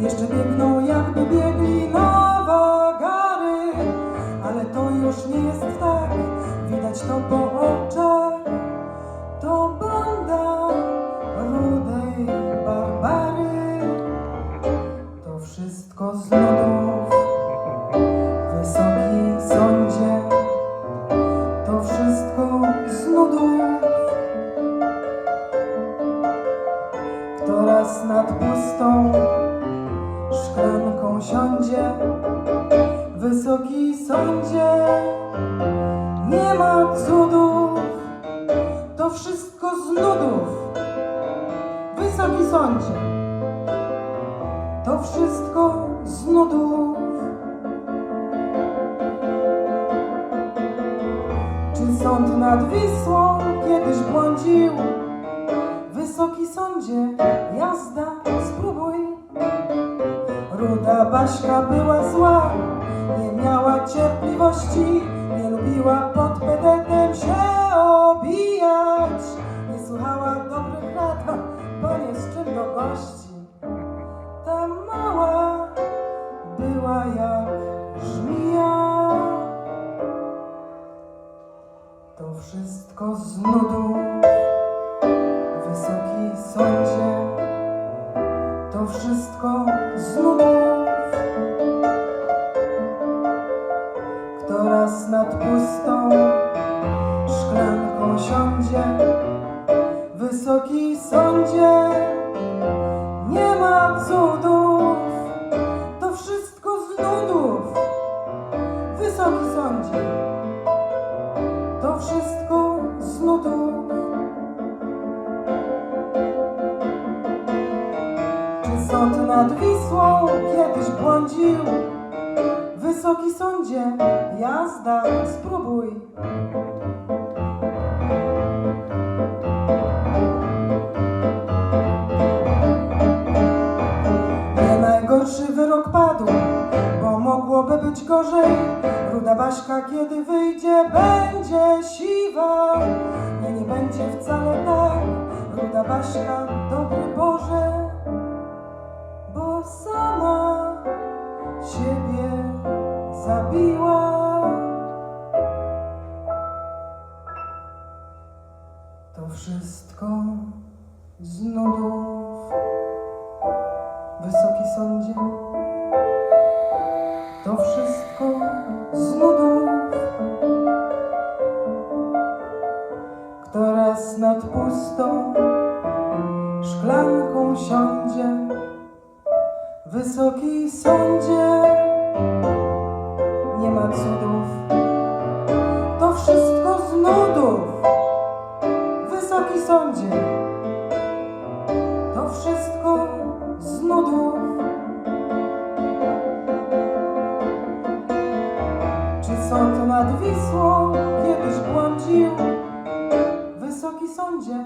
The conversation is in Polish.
Jeszcze biegną jakby biegli na wagary. Ale to już nie jest tak. Widać to po oczach. To banda rudej barbary. To wszystko z lodów Wysoki sądzie. To wszystko z nudów Kto raz nad pustą szklanką siądzie, wysoki sądzie, nie ma cudów, to wszystko z nudów. Wysoki sądzie, to wszystko z nudów. Czy sąd nad Wisłą kiedyś błądził? Wysoki sądzie, jazda. Baśka była zła, nie miała cierpliwości, nie lubiła pod pedetem się obijać. Nie słuchała dobrych rad, bo nie z czym do gości. Ta mała była jak żmija. To wszystko z nad pustą szklanką siądzie, wysoki sądzie, nie ma cudów. To wszystko z nudów. Wysoki sądzie, to wszystko z nudów. Czy sąd nad Wisłą kiedyś błądził? Wysoki sądzie, jazda, spróbuj. Najgorszy wyrok padł, bo mogłoby być gorzej. Ruda Baśka, kiedy wyjdzie, będzie siwa. Nie, nie będzie wcale tak. Ruda Baśka, dobry zabiła. To wszystko z nudów. Wysoki sądzie, to wszystko z nudów. Kto raz nad pustą szklanką siądzie, wysoki sądzie, sądzie, to wszystko z nudów. Czy sąd nad Wisłą kiedyś błądził? Wysoki sądzie,